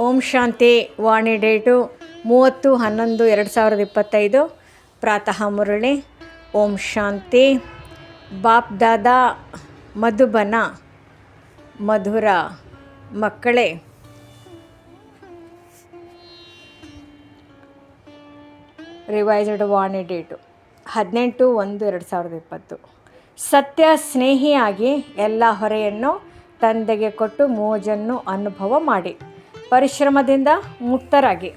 ಓಂ ಶಾಂತಿ ವಾಣಿ date ಮೂವತ್ತು ಹನ್ನೊಂದು ಎರಡು ಸಾವಿರದ ಇಪ್ಪತ್ತೈದು. ಪ್ರಾತಃ ಮುರಳಿ. ಓಂ ಶಾಂತಿ. ಬಾಪ್ ದಾದಾ, ಮಧುಬನ, ಮಧುರ ಮಕ್ಕಳೇ. ರಿವೈಸ್ಡ್ ವಾಣಿ ಡೇಟು ಹದಿನೆಂಟು ಒಂದು ಎರಡು ಸಾವಿರದ ಇಪ್ಪತ್ತು. ಸತ್ಯ ಸ್ನೇಹಿಯಾಗಿ ಎಲ್ಲ ಹೊರೆಯನ್ನು ತಂದೆಗೆ ಕೊಟ್ಟು ಮೋಜನ್ನು ಅನುಭವ ಮಾಡಿ. ಪರಿಶ್ರಮದಿಂದ ಮುಕ್ತರಾಗಿ.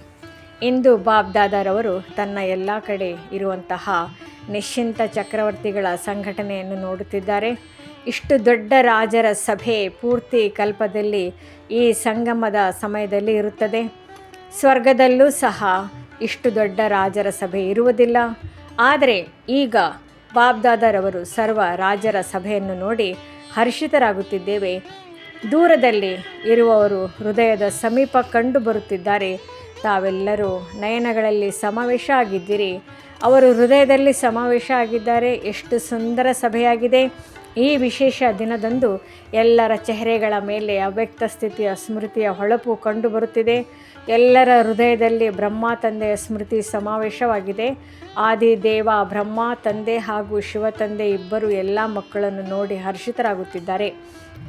ಇಂದು ಬಾಬ್ ದಾದಾರವರು ತನ್ನ ಎಲ್ಲ ಕಡೆ ಇರುವಂತಹ ನಿಶ್ಚಿಂತ ಚಕ್ರವರ್ತಿಗಳ ಸಂಘಟನೆಯನ್ನು ನೋಡುತ್ತಿದ್ದಾರೆ. ಇಷ್ಟು ದೊಡ್ಡ ರಾಜರ ಸಭೆ ಪೂರ್ತಿ ಕಲ್ಪದಲ್ಲಿ ಈ ಸಂಗಮದ ಸಮಯದಲ್ಲಿ ಇರುತ್ತದೆ. ಸ್ವರ್ಗದಲ್ಲೂ ಸಹ ಇಷ್ಟು ದೊಡ್ಡ ರಾಜರ ಸಭೆ ಇರುವುದಿಲ್ಲ. ಆದರೆ ಈಗ ಬಾಬ್ದಾದರವರು ಸರ್ವ ರಾಜರ ಸಭೆಯನ್ನು ನೋಡಿ ಹರ್ಷಿತರಾಗುತ್ತಿದ್ದೇವೆ. ದೂರದಲ್ಲಿ ಇರುವವರು ಹೃದಯದ ಸಮೀಪ ಕಂಡು ಬರುತ್ತಿದ್ದಾರೆ. ತಾವೆಲ್ಲರೂ ನಯನಗಳಲ್ಲಿ ಸಮಾವೇಶ ಆಗಿದ್ದೀರಿ. ಅವರು ಹೃದಯದಲ್ಲಿ ಸಮಾವೇಶ ಆಗಿದ್ದಾರೆ. ಎಷ್ಟು ಸುಂದರ ಸಭೆಯಾಗಿದೆ. ಈ ವಿಶೇಷ ದಿನದಂದು ಎಲ್ಲರ ಚೆಹರೆಗಳ ಮೇಲೆ ಅವ್ಯಕ್ತ ಸ್ಥಿತಿಯ ಸ್ಮೃತಿಯ ಹೊಳಪು ಕಂಡುಬರುತ್ತಿದೆ ಎಲ್ಲರ ಹೃದಯದಲ್ಲಿ ಬ್ರಹ್ಮ ತಂದೆಯ ಸ್ಮೃತಿ ಸಮಾವೇಶವಾಗಿದೆ. ಆದಿ, ದೇವ, ಬ್ರಹ್ಮ, ತಂದೆ ಹಾಗೂ ಶಿವ, ತಂದೆ ಇಬ್ಬರು ಎಲ್ಲ ಮಕ್ಕಳನ್ನು ನೋಡಿ ಹರ್ಷಿತರಾಗುತ್ತಿದ್ದಾರೆ.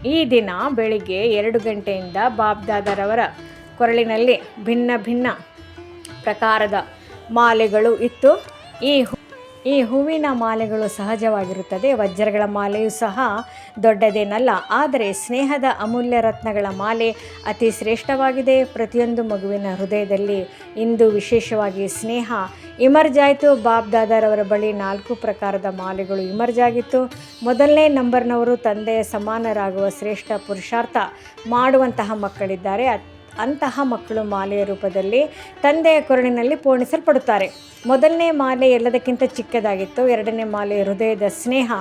ಈ ದಿನ ಬೆಳಿಗ್ಗೆ ಎರಡು ಗಂಟೆಯಿಂದ ಬಾಬ್ದಾದರವರ ಕೊರಳಿನಲ್ಲಿ ಭಿನ್ನ ಭಿನ್ನ ಪ್ರಕಾರದ ಮಾಲೆಗಳು ಇತ್ತು. ಈ ಈ ಹೂವಿನ ಮಾಲೆಗಳು ಸಹಜವಾಗಿರುತ್ತದೆ. ವಜ್ರಗಳ ಮಾಲೆಯೂ ಸಹ ದೊಡ್ಡದೇನಲ್ಲ. ಆದರೆ ಸ್ನೇಹದ ಅಮೂಲ್ಯ ರತ್ನಗಳ ಮಾಲೆ ಅತಿ ಶ್ರೇಷ್ಠವಾಗಿದೆ. ಪ್ರತಿಯೊಂದು ಮಗುವಿನ ಹೃದಯದಲ್ಲಿ ಇಂದು ವಿಶೇಷವಾಗಿ ಸ್ನೇಹ ಇಮರ್ಜ್ ಆಯಿತು ಬಾಬ್ ದಾದಾರವರ ಬಳಿ ನಾಲ್ಕು ಪ್ರಕಾರದ ಮಾಲೆಗಳು ಇಮರ್ಜ್ ಆಗಿತ್ತು. ಮೊದಲನೇ ನಂಬರ್ನವರು ತಂದೆಯ ಸಮಾನರಾಗುವ ಶ್ರೇಷ್ಠ ಪುರುಷಾರ್ಥ ಮಾಡುವಂತಹ ಮಕ್ಕಳಿದ್ದಾರೆ. ಅಂತಹ ಮಕ್ಕಳು ಮಾಲೆಯ ರೂಪದಲ್ಲಿ ತಂದೆಯ ಕೊರಳಿನಲ್ಲಿ ಪೂರ್ಣಿಸಲ್ಪಡುತ್ತಾರೆ ಮೊದಲನೇ ಮಾಲೆ ಎಲ್ಲದಕ್ಕಿಂತ ಚಿಕ್ಕದಾಗಿತ್ತು. ಎರಡನೇ ಮಾಲೆ ಹೃದಯದ ಸ್ನೇಹ,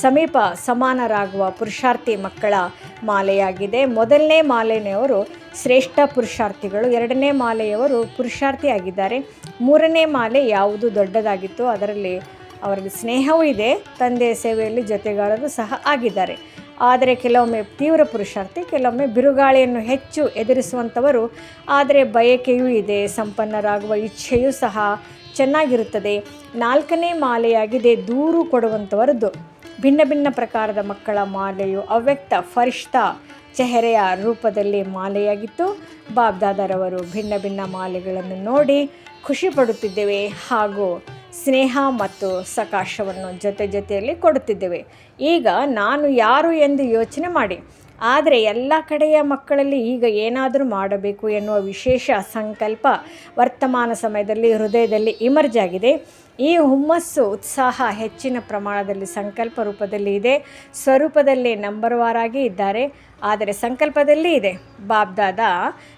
ಸಮೀಪ ಸಮಾನರಾಗುವ ಪುರುಷಾರ್ಥಿ ಮಕ್ಕಳ ಮಾಲೆಯಾಗಿದೆ. ಮೊದಲನೇ ಮಾಲೆಯವರು ಶ್ರೇಷ್ಠ ಪುರುಷಾರ್ಥಿಗಳು. ಎರಡನೇ ಮಾಲೆಯವರು ಪುರುಷಾರ್ಥಿಯಾಗಿದ್ದಾರೆ. ಮೂರನೇ ಮಾಲೆ ಯಾವುದು ದೊಡ್ಡದಾಗಿತ್ತು, ಅದರಲ್ಲಿ ಅವರಲ್ಲಿ ಸ್ನೇಹವೂ ಇದೆ. ತಂದೆಯ ಸೇವೆಯಲ್ಲಿ ಜೊತೆಗಾರರು ಸಹ ಆಗಿದ್ದಾರೆ. ಆದರೆ ಕೆಲವೊಮ್ಮೆ ತೀವ್ರ ಪುರುಷಾರ್ಥಿ, ಕೆಲವೊಮ್ಮೆ ಬಿರುಗಾಳಿಯನ್ನು ಹೆಚ್ಚು ಎದುರಿಸುವಂಥವರು, ಆದರೆ ಬಯಕೆಯೂ ಇದೆ, ಸಂಪನ್ನರಾಗುವ ಇಚ್ಛೆಯೂ ಸಹ ಚೆನ್ನಾಗಿರುತ್ತದೆ. ನಾಲ್ಕನೇ ಮಾಲೆಯಾಗಿದೆ, ದೂರು ಕೊಡುವಂಥವರದ್ದು ಭಿನ್ನ ಭಿನ್ನ ಪ್ರಕಾರದ ಮಕ್ಕಳ ಮಾಲೆಯು ಅವ್ಯಕ್ತ, ಫರಿಷ್ಠ ಚೆಹರೆಯ ರೂಪದಲ್ಲಿ ಮಾಲೆಯಾಗಿತ್ತು. ಬಾಬ್ದಾದರವರು ಭಿನ್ನ ಭಿನ್ನ ಮಾಲೆಗಳನ್ನು ನೋಡಿ ಖುಷಿ ಹಾಗೂ ಸ್ನೇಹ ಮತ್ತು ಸಕಾಶವನ್ನು ಜೊತೆ ಜೊತೆಯಲ್ಲಿ ಕೊಡುತ್ತಿದ್ದೇವೆ. ಈಗ ನಾನು ಯಾರು ಎಂದು ಯೋಚನೆ ಮಾಡಿ. ಆದರೆ ಎಲ್ಲ ಕಡೆಯ ಮಕ್ಕಳಲ್ಲಿ ಈಗ ಏನಾದರೂ ಮಾಡಬೇಕು ಎನ್ನುವ ವಿಶೇಷ ಸಂಕಲ್ಪ ವರ್ತಮಾನ ಸಮಯದಲ್ಲಿ, ಹೃದಯದಲ್ಲಿ ಇಮರ್ಜ್ ಆಗಿದೆ. ಈ ಹುಮ್ಮಸ್ಸು, ಉತ್ಸಾಹ ಹೆಚ್ಚಿನ ಪ್ರಮಾಣದಲ್ಲಿ ಸಂಕಲ್ಪ ರೂಪದಲ್ಲಿ ಇದೆ. ಸ್ವರೂಪದಲ್ಲಿ ನಂಬರ್ ವಾರಾಗಿ ಇದ್ದಾರೆ. ಆದರೆ ಸಂಕಲ್ಪದಲ್ಲಿ ಇದೆ. ಬಾಬ್ದಾದ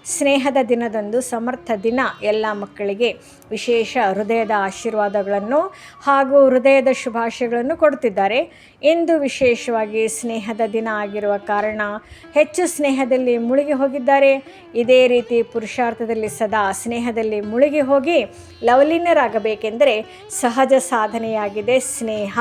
ಸ್ನೇಹದ ದಿನದಂದು ಸಮರ್ಥ ದಿನ ಎಲ್ಲ ಮಕ್ಕಳಿಗೆ ವಿಶೇಷ ಹೃದಯದ ಆಶೀರ್ವಾದಗಳನ್ನು ಹಾಗೂ ಹೃದಯದ ಶುಭಾಶಯಗಳನ್ನು ಕೊಡುತ್ತಿದ್ದಾರೆ ಇಂದು ವಿಶೇಷವಾಗಿ ಸ್ನೇಹದ ದಿನ ಆಗಿರುವ ಕಾರಣ ಹೆಚ್ಚು ಸ್ನೇಹದಲ್ಲಿ ಮುಳುಗಿ ಹೋಗಿದ್ದಾರೆ. ಇದೇ ರೀತಿ ಪುರುಷಾರ್ಥದಲ್ಲಿ ಸದಾ ಸ್ನೇಹದಲ್ಲಿ ಮುಳುಗಿ ಹೋಗಿ ಲವಲೀನರಾಗಬೇಕೆಂದರೆ ಸಹಜ ಸಾಧನೆಯಾಗಿದೆ ಸ್ನೇಹ,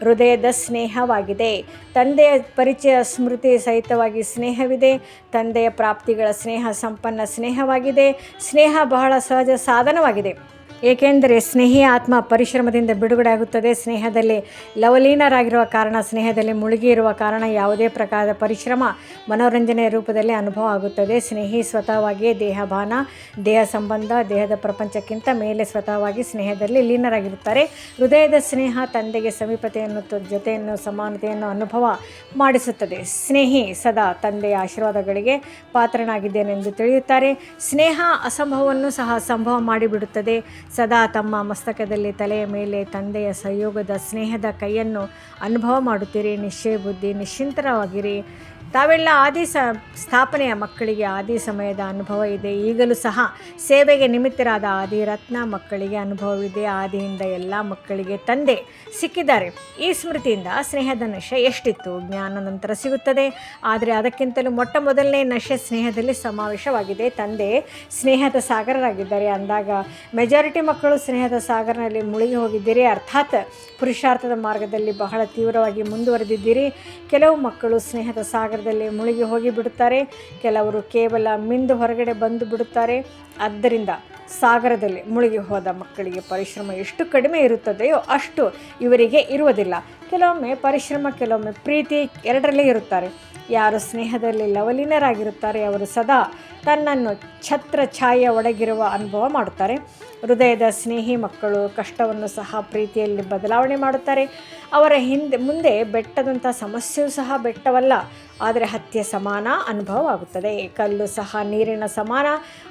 ಹೃದಯದ ಸ್ನೇಹವಾಗಿದೆ. ತಂದೆಯ ಪರಿಚಯ ಸ್ಮೃತಿ ಸಹಿತವಾಗಿ ಸ್ನೇಹವಿದೆ. ತಂದೆಯ ಪ್ರಾಪ್ತಿಗಳ ಸ್ನೇಹ, ಸಂಪನ್ನ ಸ್ನೇಹವಾಗಿದೆ. ಸ್ನೇಹ ಬಹಳ ಸಹಜ ಸಾಧನವಾಗಿದೆ. ಏಕೆಂದರೆ ಸ್ನೇಹಿ ಆತ್ಮ ಪರಿಶ್ರಮದಿಂದ ಬಿಡುಗಡೆ ಆಗುತ್ತದೆ. ಸ್ನೇಹದಲ್ಲಿ ಲವಲೀನರಾಗಿರುವ ಕಾರಣ, ಸ್ನೇಹದಲ್ಲಿ ಮುಳುಗಿ ಇರುವ ಕಾರಣ ಯಾವುದೇ ಪ್ರಕಾರದ ಪರಿಶ್ರಮ ಮನೋರಂಜನೆಯ ರೂಪದಲ್ಲಿ ಅನುಭವ ಆಗುತ್ತದೆ. ಸ್ನೇಹಿ ಸ್ವತಃವಾಗಿಯೇ ದೇಹಭಾನ, ದೇಹ ಸಂಬಂಧ, ದೇಹದ ಪ್ರಪಂಚಕ್ಕಿಂತ ಮೇಲೆ ಸ್ವತಃವಾಗಿ ಸ್ನೇಹದಲ್ಲಿ ಲೀನರಾಗಿರುತ್ತಾರೆ. ಹೃದಯದ ಸ್ನೇಹ ತಂದೆಗೆ ಸಮೀಪತೆಯನ್ನು, ಜೊತೆಯನ್ನು, ಸಮಾನತೆಯನ್ನು ಅನುಭವ ಮಾಡಿಸುತ್ತದೆ. ಸ್ನೇಹಿ ಸದಾ ತಂದೆಯ ಆಶೀರ್ವಾದಗಳಿಗೆ ಪಾತ್ರನಾಗಿದ್ದೇನೆಂದು ತಿಳಿಯುತ್ತಾರೆ. ಸ್ನೇಹ ಅಸಂಭವವನ್ನು ಸಹ ಸಂಭವ ಮಾಡಿಬಿಡುತ್ತದೆ. ಸದಾ ತಮ್ಮ ಮಸ್ತಕದಲ್ಲಿ ತಲೆಯ ಮೇಲೆ ತಂದೆಯ ಸಹಯೋಗದ ಸ್ನೇಹದ ಕೈಯನ್ನು ಅನುಭವ ಮಾಡುತ್ತೀರಿ. ನಿಶ್ಚಯ ಬುದ್ಧಿ ನಿಶ್ಚಿಂತರವಾಗಿರಿ. ತಾವೆಲ್ಲ ಆದಿ ಸ, ಸ್ಥಾಪನೆಯ ಮಕ್ಕಳಿಗೆ ಆದಿ ಸಮಯದ ಅನುಭವ ಇದೆ. ಈಗಲೂ ಸಹ ಸೇವೆಗೆ ನಿಮಿತ್ತರಾದ ಆದಿ ರತ್ನ ಮಕ್ಕಳಿಗೆ ಅನುಭವವಿದೆ. ಆದಿಯಿಂದ ಎಲ್ಲ ಮಕ್ಕಳಿಗೆ ತಂದೆ ಸಿಕ್ಕಿದ್ದಾರೆ. ಈ ಸ್ಮೃತಿಯಿಂದ ಸ್ನೇಹದ ನಶೆ ಎಷ್ಟಿತ್ತು? ಜ್ಞಾನ ನಂತರ ಸಿಗುತ್ತದೆ. ಆದರೆ ಅದಕ್ಕಿಂತಲೂ ಮೊಟ್ಟ ಮೊದಲನೇ ನಶೆ ಸ್ನೇಹದಲ್ಲಿ ಸಮಾವೇಶವಾಗಿದೆ. ತಂದೆ ಸ್ನೇಹದ ಸಾಗರರಾಗಿದ್ದಾರೆ. ಅಂದಾಗ ಮೆಜಾರಿಟಿ ಮಕ್ಕಳು ಸ್ನೇಹದ ಸಾಗರನಲ್ಲಿ ಮುಳುಗಿ ಹೋಗಿದ್ದೀರಿ. ಅರ್ಥಾತ್ ಪುರುಷಾರ್ಥದ ಮಾರ್ಗದಲ್ಲಿ ಬಹಳ ತೀವ್ರವಾಗಿ ಮುಂದುವರೆದಿದ್ದೀರಿ. ಕೆಲವು ಮಕ್ಕಳು ಸ್ನೇಹದ ಸಾಗರ ಸಾಗರದಲ್ಲಿ ಮುಳುಗಿ ಹೋಗಿ ಬಿಡುತ್ತಾರೆ. ಕೆಲವರು ಕೇವಲ ಮಿಂದು ಹೊರಗಡೆ ಬಂದು ಬಿಡುತ್ತಾರೆ. ಆದ್ದರಿಂದ ಸಾಗರದಲ್ಲಿ ಮುಳುಗಿ ಹೋದ ಮಕ್ಕಳಿಗೆ ಪರಿಶ್ರಮ ಎಷ್ಟು ಕಡಿಮೆ ಇರುತ್ತದೆಯೋ ಅಷ್ಟು ಇವರಿಗೆ ಇರುವುದಿಲ್ಲ. ಕೆಲವೊಮ್ಮೆ ಪರಿಶ್ರಮ, ಕೆಲವೊಮ್ಮೆ ಪ್ರೀತಿ ಎರಡರಲ್ಲೇ ಇರುತ್ತಾರೆ. ಯಾರು ಸ್ನೇಹದಲ್ಲಿ ಲವಲೀನರಾಗಿರುತ್ತಾರೆ, ಅವರು ಸದಾ ತನ್ನನ್ನು ಛತ್ರ ಛಾಯೆಯ ಒಡಗಿರುವ ಅನುಭವ ಮಾಡುತ್ತಾರೆ. ಹೃದಯದ ಸ್ನೇಹಿ ಮಕ್ಕಳು ಕಷ್ಟವನ್ನು ಸಹ ಪ್ರೀತಿಯಲ್ಲಿ ಬದಲಾವಣೆ ಮಾಡುತ್ತಾರೆ. ಅವರ ಹಿಂದೆ, ಮುಂದೆ ಬೆಟ್ಟದಂಥ ಸಮಸ್ಯೆಯೂ ಸಹ ಬೆಟ್ಟವಲ್ಲ. ಆದರೆ ಹತ್ಯೆ ಸಮಾನ ಅನುಭವ ಆಗುತ್ತದೆ ಕಲ್ಲು ಸಹ ನೀರಿನ ಸಮಾನ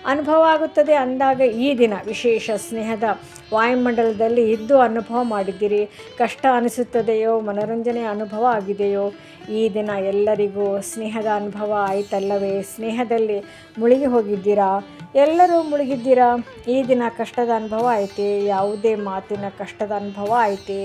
ಅನುಭವ ಆಗುತ್ತದೆ ಅಂದಾಗ ಈ ದಿನ ವಿಶೇಷ ಸ್ನೇಹದ ವಾಯುಮಂಡಲದಲ್ಲಿ ಇದ್ದು ಅನುಭವ ಮಾಡಿದ್ದೀರಿ. ಕಷ್ಟ ಅನಿಸುತ್ತದೆಯೋ, ಮನೋರಂಜನೆ ಅನುಭವ ಆಗಿದೆಯೋ, ಈ ದಿನ ಎಲ್ಲರಿಗೂ ಸ್ನೇಹದ ಅನುಭವ ಆಯಿತಲ್ಲವೇ? ಸ್ನೇಹದಲ್ಲಿ ಮುಳುಗಿ ಹೋಗಿದ್ದೀರಾ? ಎಲ್ಲರೂ ಮುಳುಗಿದ್ದೀರಾ? ಈ ದಿನ ಕಷ್ಟದ ಅನುಭವ ಐತಿ ಯಾವುದೇ ಮಾತಿನ ಕಷ್ಟದ ಅನುಭವ ಐತಿ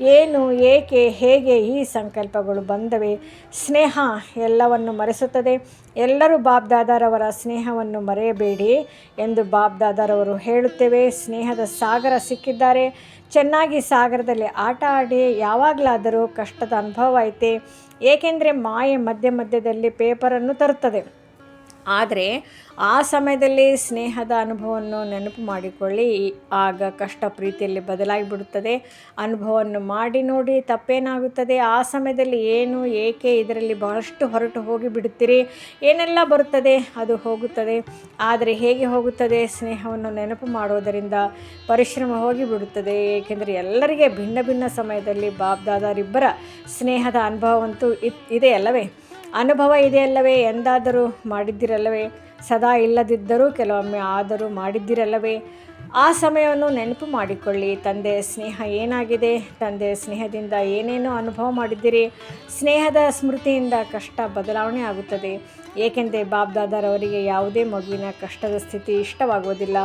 ಏನು, ಏಕೆ, ಹೇಗೆ ಈ ಸಂಕಲ್ಪಗಳು ಬಂದವೆ? ಸ್ನೇಹ ಎಲ್ಲವನ್ನು ಮರೆಸುತ್ತದೆ. ಎಲ್ಲರೂ ಬಾಬ್ ದಾದಾರವರ ಸ್ನೇಹವನ್ನು ಮರೆಯಬೇಡಿ ಎಂದು ಬಾಬ್ ದಾದಾರವರು ಹೇಳುತ್ತೇವೆ. ಸ್ನೇಹದ ಸಾಗರ ಸಿಕ್ಕಿದ್ದಾರೆ. ಚೆನ್ನಾಗಿ ಸಾಗರದಲ್ಲಿ ಆಟ ಆಡಿ ಯಾವಾಗಲಾದರೂ ಕಷ್ಟದ ಅನುಭವ ಐತೆ ಏಕೆಂದರೆ ಮಾಯೆ ಮಧ್ಯ ಮಧ್ಯದಲ್ಲಿ ಪೇಪರನ್ನು ತರುತ್ತದೆ. ಆದರೆ ಆ ಸಮಯದಲ್ಲಿ ಸ್ನೇಹದ ಅನುಭವವನ್ನು ನೆನಪು ಮಾಡಿಕೊಳ್ಳಿ. ಆಗ ಕಷ್ಟ ಪ್ರೀತಿಯಲ್ಲಿ ಬದಲಾಗಿಬಿಡುತ್ತದೆ. ಅನುಭವವನ್ನು ಮಾಡಿ ನೋಡಿ ತಪ್ಪೇನಾಗುತ್ತದೆ? ಆ ಸಮಯದಲ್ಲಿ ಏನು, ಏಕೆ ಇದರಲ್ಲಿ ಬಹಳಷ್ಟು ಹೊರಟು ಹೋಗಿ ಬಿಡುತ್ತೀರಿ? ಏನೆಲ್ಲ ಬರುತ್ತದೆ? ಅದು ಹೋಗುತ್ತದೆ. ಆದರೆ ಹೇಗೆ ಹೋಗುತ್ತದೆ? ಸ್ನೇಹವನ್ನು ನೆನಪು ಮಾಡುವುದರಿಂದ ಪರಿಶ್ರಮ ಹೋಗಿಬಿಡುತ್ತದೆ ಏಕೆಂದರೆ ಎಲ್ಲರಿಗೆ ಭಿನ್ನ ಭಿನ್ನ ಸಮಯದಲ್ಲಿ ಬಾಬ್ದಾದರಿಬ್ಬರ ಸ್ನೇಹದ ಅನುಭವವಂತೂ ಇದೆ ಅಲ್ಲವೇ? ಅನುಭವ ಇದೆಯಲ್ಲವೇ ಎಂದಾದರೂ ಮಾಡಿದ್ದಿರಲ್ಲವೇ? ಸದಾ ಇಲ್ಲದಿದ್ದರೂ ಕೆಲವೊಮ್ಮೆ ಆದರೂ ಮಾಡಿದ್ದಿರಲ್ಲವೇ? ಆ ಸಮಯವನ್ನು ನೆನಪು ಮಾಡಿಕೊಳ್ಳಿ. ತಂದೆ, ಸ್ನೇಹ ಏನಾಗಿದೆ? ತಂದೆ, ಸ್ನೇಹದಿಂದ ಏನೇನೋ ಅನುಭವ ಮಾಡಿದ್ದೀರಿ? ಸ್ನೇಹದ ಸ್ಮೃತಿಯಿಂದ ಕಷ್ಟ ಬದಲಾವಣೆ ಆಗುತ್ತದೆ. ಏಕೆಂದರೆ ಬಾಬ್ ದಾದಾರವರಿಗೆ ಯಾವುದೇ ಮಗುವಿನ ಕಷ್ಟದ ಸ್ಥಿತಿ ಇಷ್ಟವಾಗುವುದಿಲ್ಲ.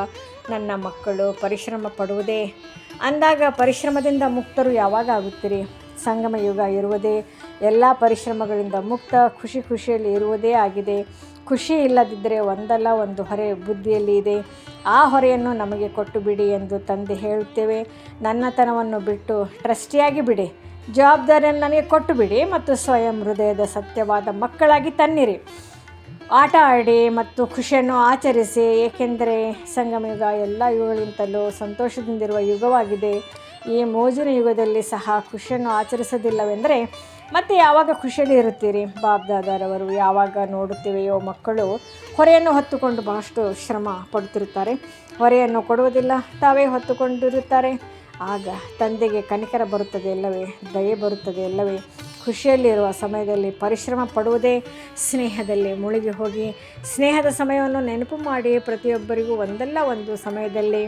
ನನ್ನ ಮಕ್ಕಳು ಪರಿಶ್ರಮ ಪಡುವುದೇ. ಅಂದಾಗ ಪರಿಶ್ರಮದಿಂದ ಮುಕ್ತರು ಯಾವಾಗ ಆಗುತ್ತೀರಿ? ಸಂಗಮ ಯುಗ ಇರುವುದೇ. ಎಲ್ಲ ಪರಿಶ್ರಮಗಳಿಂದ ಮುಕ್ತ, ಖುಷಿ ಖುಷಿಯಲ್ಲಿ ಇರುವುದೇ ಆಗಿದೆ. ಖುಷಿ ಇಲ್ಲದಿದ್ದರೆ ಒಂದಲ್ಲ, ಒಂದು ಹೊರೆ ಬುದ್ಧಿಯಲ್ಲಿ ಇದೆ. ಆ ಹೊರೆಯನ್ನು ನಮಗೆ ಕೊಟ್ಟು ಬಿಡಿ ಎಂದು ತಂದೆ ಹೇಳುತ್ತೇವೆ. ನನ್ನತನವನ್ನು ಬಿಟ್ಟು ಟ್ರಸ್ಟಿಯಾಗಿ ಬಿಡಿ. ಜವಾಬ್ದಾರಿಯನ್ನು ನನಗೆ ಕೊಟ್ಟು ಬಿಡಿ ಮತ್ತು ಸ್ವಯಂ ಹೃದಯದ ಸತ್ಯವಾದ ಮಕ್ಕಳಾಗಿ ತನ್ನಿರಿ. ಆಟ ಆಡಿ ಮತ್ತು ಖುಷಿಯನ್ನು ಆಚರಿಸಿ, ಏಕೆಂದರೆ ಸಂಗಮಯುಗ ಎಲ್ಲ ಯುಗಗಳಿಂತಲೂ ಸಂತೋಷದಿಂದಿರುವ ಯುಗವಾಗಿದೆ. ಈ ಮೋಜಿನ ಯುಗದಲ್ಲಿ ಸಹ ಖುಷಿಯನ್ನು ಆಚರಿಸೋದಿಲ್ಲವೆಂದರೆ ಮತ್ತು ಯಾವಾಗ ಖುಷಿಯಲ್ಲಿ ಇರುತ್ತೀರಿ? ಬಾಬ್ ದಾದಾರವರು ಯಾವಾಗ ನೋಡುತ್ತೇವೆಯೋ ಮಕ್ಕಳು ಹೊರೆಯನ್ನು ಹೊತ್ತುಕೊಂಡು ಬಹಳಷ್ಟು ಶ್ರಮ ಪಡುತ್ತಿರುತ್ತಾರೆ. ಹೊರೆಯನ್ನು ಕೊಡುವುದಿಲ್ಲ, ತಾವೇ ಹೊತ್ತುಕೊಂಡಿರುತ್ತಾರೆ. ಆಗ ತಂದೆಗೆ ಕನಿಕರ ಬರುತ್ತದೆ ಎಲ್ಲವೇ, ದಯೆ ಬರುತ್ತದೆ ಎಲ್ಲವೇ. ಖುಷಿಯಲ್ಲಿರುವ ಸಮಯದಲ್ಲಿ ಪರಿಶ್ರಮ ಪಡುವುದೇ ಸ್ನೇಹದಲ್ಲಿ ಮುಳುಗಿ ಹೋಗಿ. ಸ್ನೇಹದ ಸಮಯವನ್ನು ನೆನಪು ಮಾಡಿ ಪ್ರತಿಯೊಬ್ಬರಿಗೂ ಒಂದಲ್ಲ ಒಂದು ಸಮಯದಲ್ಲಿ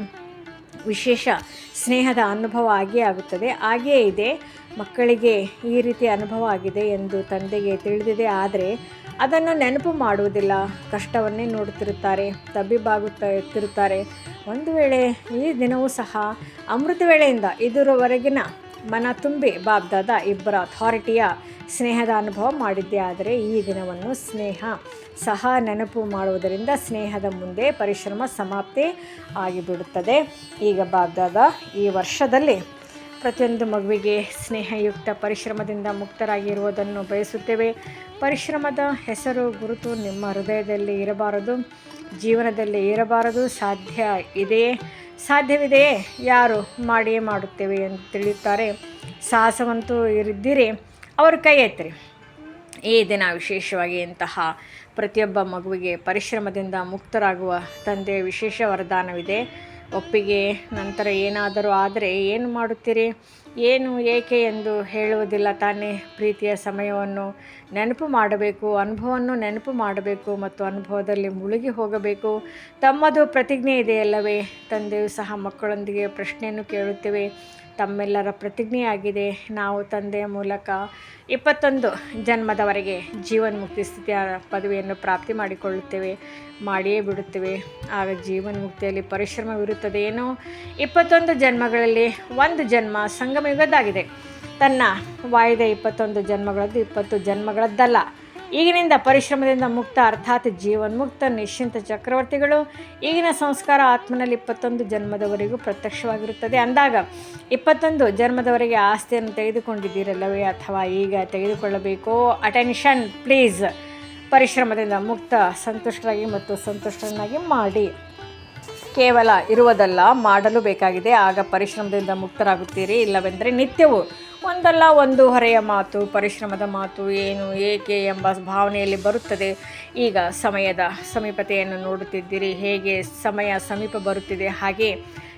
ವಿಶೇಷ ಸ್ನೇಹದ ಅನುಭವ ಆಗಿಯೇ ಆಗುತ್ತದೆ. ಹಾಗೆಯೇ ಇದೆ, ಮಕ್ಕಳಿಗೆ ಈ ರೀತಿ ಅನುಭವ ಆಗಿದೆ ಎಂದು ತಂದೆಗೆ ತಿಳಿದಿದೆ. ಆದರೆ ಅದನ್ನು ನೆನಪು ಮಾಡುವುದಿಲ್ಲ. ಕಷ್ಟವನ್ನೇ ನೋಡುತ್ತಿರುತ್ತಾರೆ ತಬ್ಬಿಬ್ಬಾಗುತ್ತಿರುತ್ತಾರೆ ಒಂದು ವೇಳೆ ಈ ದಿನವೂ ಸಹ ಅಮೃತ ವೇಳೆಯಿಂದ ಇದರವರೆಗಿನ ಮನ ತುಂಬಿ ಬಾಬ್ದಾದ ಇಬ್ಬರ ಅಥಾರಿಟಿಯ ಸ್ನೇಹದ ಅನುಭವ ಮಾಡಿದ್ದೆ. ಆದರೆ ಈ ದಿನವನ್ನು ಸ್ನೇಹ ಸಹ ನೆನಪು ಮಾಡುವುದರಿಂದ ಸ್ನೇಹದ ಮುಂದೆ ಪರಿಶ್ರಮ ಸಮಾಪ್ತಿ ಆಗಿಬಿಡುತ್ತದೆ. ಈಗ ಬಾಬ್ದಾದ ಈ ವರ್ಷದಲ್ಲಿ ಪ್ರತಿಯೊಂದು ಮಗುವಿಗೆ ಸ್ನೇಹಯುಕ್ತ ಪರಿಶ್ರಮದಿಂದ ಮುಕ್ತರಾಗಿರುವುದನ್ನು ಬಯಸುತ್ತೇವೆ. ಪರಿಶ್ರಮದ ಹೆಸರು ಗುರುತು ನಿಮ್ಮ ಹೃದಯದಲ್ಲಿ ಇರಬಾರದು, ಜೀವನದಲ್ಲಿ ಇರಬಾರದು, ಸಾಧ್ಯ ಇದೆಯೇ? ಸಾಧ್ಯವಿದೆಯೇ ಯಾರು ಮಾಡಿಯೇ ಮಾಡುತ್ತೇವೆ ಎಂದು ತಿಳಿಯುತ್ತಾರೆ. ಸಾಹಸವಂತೂ ಇರಿದ್ದೀರಿ ಅವರು ಕೈ ಎತ್ತಿರಿ. ಈ ದಿನ ವಿಶೇಷವಾಗಿ ಇಂತಹ ಪ್ರತಿಯೊಬ್ಬ ಮಗುವಿಗೆ ಪರಿಶ್ರಮದಿಂದ ಮುಕ್ತರಾಗುವ ತಂದೆಯ ವಿಶೇಷ ವರದಾನವಿದೆ. ಒಪ್ಪಿಗೆ, ನಂತರ ಏನಾದರೂ ಆದರೆ ಏನು ಮಾಡುತ್ತೀರಿ? ಏನು ಏಕೆ ಎಂದು ಹೇಳುವುದಿಲ್ಲ ತಾನೇ ಪ್ರೀತಿಯ ಸಮಯವನ್ನು ನೆನಪು ಮಾಡಬೇಕು, ಅನುಭವವನ್ನು ನೆನಪು ಮಾಡಬೇಕು ಮತ್ತು ಅನುಭವದಲ್ಲಿ ಮುಳುಗಿ ಹೋಗಬೇಕು. ತಮ್ಮದು ಪ್ರತಿಜ್ಞೆ ಇದೆಯಲ್ಲವೇ? ತಂದೆಯು ಸಹ ಮಕ್ಕಳೊಂದಿಗೆ ಪ್ರಶ್ನೆಯನ್ನು ಕೇಳುತ್ತೇವೆ. ತಮ್ಮೆಲ್ಲರ ಪ್ರತಿಜ್ಞೆಯಾಗಿದೆ. ನಾವು ತಂದೆಯ ಮೂಲಕ ಇಪ್ಪತ್ತೊಂದು ಜನ್ಮದವರೆಗೆ ಜೀವನ್ ಮುಕ್ತಿ ಸ್ಥಿತಿಯ ಪದವಿಯನ್ನು ಪ್ರಾಪ್ತಿ ಮಾಡಿಕೊಳ್ಳುತ್ತೇವೆ, ಮಾಡಿಯೇ ಬಿಡುತ್ತೇವೆ. ಆಗ ಜೀವನ್ ಮುಕ್ತಿಯಲ್ಲಿ ಪರಿಶ್ರಮವಿರುತ್ತದೆ ಏನೋ ಇಪ್ಪತ್ತೊಂದು ಜನ್ಮಗಳಲ್ಲಿ ಒಂದು ಜನ್ಮ ಸಂಗಮಯುಗದ್ದಾಗಿದೆ. ತನ್ನ ವಾಯ್ದೆ ಇಪ್ಪತ್ತೊಂದು ಜನ್ಮಗಳದ್ದು ಇಪ್ಪತ್ತು ಜನ್ಮಗಳದ್ದಲ್ಲ. ಈಗಿನಿಂದ ಪರಿಶ್ರಮದಿಂದ ಮುಕ್ತ ಅರ್ಥಾತ್ ಜೀವನ್ಮುಕ್ತ ನಿಶ್ಚಿಂತ ಚಕ್ರವರ್ತಿಗಳು. ಈಗಿನ ಸಂಸ್ಕಾರ ಆತ್ಮನಲ್ಲಿ ಇಪ್ಪತ್ತೊಂದು ಜನ್ಮದವರೆಗೂ ಪ್ರತ್ಯಕ್ಷವಾಗಿರುತ್ತದೆ. ಅಂದಾಗ ಇಪ್ಪತ್ತೊಂದು ಜನ್ಮದವರೆಗೆ ಆಸ್ತಿಯನ್ನು ತೆಗೆದುಕೊಂಡಿದ್ದೀರಲ್ಲವೇ ಅಥವಾ ಈಗ ತೆಗೆದುಕೊಳ್ಳಬೇಕೋ? ಅಟೆನ್ಷನ್ ಪ್ಲೀಸ್ ಪರಿಶ್ರಮದಿಂದ ಮುಕ್ತ, ಸಂತುಷ್ಟರಾಗಿ ಮತ್ತು ಸಂತುಷ್ಟರನ್ನಾಗಿ ಮಾಡಿ. ಕೇವಲ ಇರುವುದಲ್ಲ, ಮಾಡಲು ಬೇಕಾಗಿದೆ. ಆಗ ಪರಿಶ್ರಮದಿಂದ ಮುಕ್ತರಾಗುತ್ತೀರಿ. ಇಲ್ಲವೆಂದರೆ ನಿತ್ಯವೂ ಒಂದಲ್ಲ ಒಂದು ಹೊರೆಯ ಮಾತು, ಪರಿಶ್ರಮದ ಮಾತು ಏನು, ಏಕೆ ಎಂಬ ಭಾವನೆಯಲ್ಲಿ ಬರುತ್ತದೆ. ಈಗ ಸಮಯದ ಸಮೀಪತೆಯನ್ನು ನೋಡುತ್ತಿದ್ದೀರಿ. ಹೇಗೆ ಸಮಯ ಸಮೀಪ ಬರುತ್ತಿದೆ, ಹಾಗೆ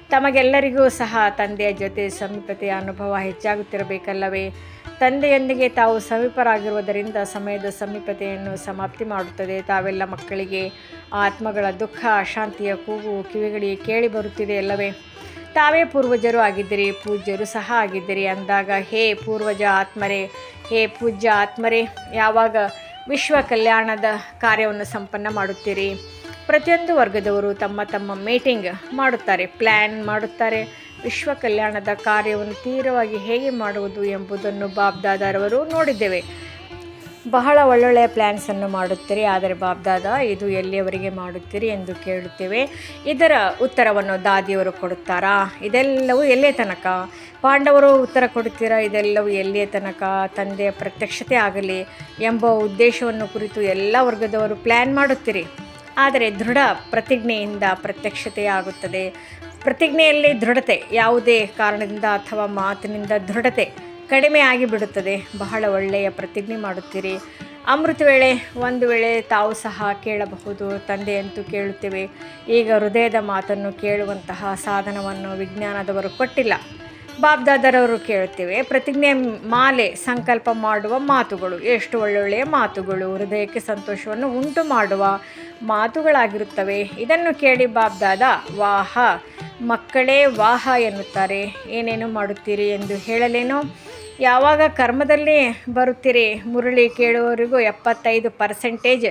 ತಮಗೆಲ್ಲರಿಗೂ ಸಹ ತಂದೆಯ ಜೊತೆ ಸಮೀಪತೆಯ ಅನುಭವ ಹೆಚ್ಚಾಗುತ್ತಿರಬೇಕಲ್ಲವೇ? ತಂದೆಯೊಂದಿಗೆ ತಾವು ಸಮೀಪರಾಗಿರುವುದರಿಂದ ಸಮಯದ ಸಮೀಪತೆಯನ್ನು ಸಮಾಪ್ತಿ ಮಾಡುತ್ತದೆ. ತಾವೆಲ್ಲ ಮಕ್ಕಳಿಗೆ ಆತ್ಮಗಳ ದುಃಖ, ಅಶಾಂತಿಯ ಕೂಗು, ಕಿವಿಗಳಿಗೆ ಕೇಳಿ ಬರುತ್ತಿದೆ ಅಲ್ಲವೇ? ತಾವೇ ಪೂರ್ವಜರು ಆಗಿದ್ದೀರಿ, ಪೂಜ್ಯರು ಸಹ ಆಗಿದ್ದೀರಿ ಅಂದಾಗ, ಹೇ ಪೂರ್ವಜ ಆತ್ಮರೇ, ಹೇ ಪೂಜ್ಯ ಆತ್ಮರೇ, ಯಾವಾಗ ವಿಶ್ವ ಕಲ್ಯಾಣದ ಕಾರ್ಯವನ್ನು ಸಂಪನ್ನ ಮಾಡುತ್ತೀರಿ? ಪ್ರತಿಯೊಂದು ವರ್ಗದವರು ತಮ್ಮ ತಮ್ಮ ಮೀಟಿಂಗ್ ಮಾಡುತ್ತಾರೆ ಪ್ಲ್ಯಾನ್ ಮಾಡುತ್ತಾರೆ. ವಿಶ್ವ ಕಲ್ಯಾಣದ ಕಾರ್ಯವನ್ನು ತೀವ್ರವಾಗಿ ಹೇಗೆ ಮಾಡುವುದು ಎಂಬುದನ್ನು ಬಾಬ್ದಾದಾರವರು ನೋಡಿದ್ದೇವೆ. ಬಹಳ ಒಳ್ಳೊಳ್ಳೆಯ ಪ್ಲ್ಯಾನ್ಸನ್ನು ಮಾಡುತ್ತೀರಿ. ಆದರೆ ಬಾಬ್ದಾದ ಇದು ಎಲ್ಲಿಯವರಿಗೆ ಮಾಡುತ್ತೀರಿ ಎಂದು ಕೇಳುತ್ತೇವೆ. ಇದರ ಉತ್ತರವನ್ನು ದಾದಿಯವರು ಕೊಡುತ್ತಾರಾ? ಇದೆಲ್ಲವೂ ಎಲ್ಲೇ ತನಕ? ಪಾಂಡವರು ಉತ್ತರ ಕೊಡುತ್ತೀರಾ? ಇದೆಲ್ಲವೂ ಎಲ್ಲಿಯ ತನಕ? ತಂದೆಯ ಪ್ರತ್ಯಕ್ಷತೆ ಆಗಲಿ ಎಂಬ ಉದ್ದೇಶವನ್ನು ಕುರಿತು ಎಲ್ಲ ವರ್ಗದವರು ಪ್ಲ್ಯಾನ್ ಮಾಡುತ್ತೀರಿ. ಆದರೆ ದೃಢ ಪ್ರತಿಜ್ಞೆಯಿಂದ ಪ್ರತ್ಯಕ್ಷತೆ ಆಗುತ್ತದೆ ಪ್ರತಿಜ್ಞೆಯಲ್ಲಿ ದೃಢತೆ, ಯಾವುದೇ ಕಾರಣದಿಂದ ಅಥವಾ ಮಾತಿನಿಂದ ದೃಢತೆ ಕಡಿಮೆ ಆಗಿಬಿಡುತ್ತದೆ. ಬಹಳ ಒಳ್ಳೆಯ ಪ್ರತಿಜ್ಞೆ ಮಾಡುತ್ತೀರಿ. ಅಮೃತ ವೇಳೆ, ಒಂದು ವೇಳೆ ತಾವು ಸಹ ಕೇಳಬಹುದು, ತಂದೆಯಂತೂ ಕೇಳುತ್ತೇವೆ. ಈಗ ಹೃದಯದ ಮಾತನ್ನು ಕೇಳುವಂತಹ ಸಾಧನವನ್ನು ವಿಜ್ಞಾನದವರು ಕೊಟ್ಟಿಲ್ಲ. ಬಾಬ್ದಾದರವರು ಕೇಳುತ್ತೇವೆ, ಪ್ರತಿಜ್ಞೆ ಮಾಲೆ ಸಂಕಲ್ಪ ಮಾಡುವ ಮಾತುಗಳು, ಎಷ್ಟು ಒಳ್ಳೊಳ್ಳೆಯ ಮಾತುಗಳು, ಹೃದಯಕ್ಕೆ ಸಂತೋಷವನ್ನು ಉಂಟು ಮಾಡುವ ಮಾತುಗಳಾಗಿರುತ್ತವೆ. ಇದನ್ನು ಕೇಳಿ ಬಾಬ್ದಾದ ವಾಹ, ಮಕ್ಕಳೇ ವಾಹ ಎನ್ನುತ್ತಾರೆ. ಏನೇನು ಮಾಡುತ್ತೀರಿ ಎಂದು ಹೇಳಲೇನೋ? ಯಾವಾಗ ಕರ್ಮದಲ್ಲಿ ಬರುತ್ತೀರಿ ಮುರಳಿ ಕೇಳುವವರಿಗೂ ಎಪ್ಪತ್ತೈದು ಪರ್ಸೆಂಟೇಜ್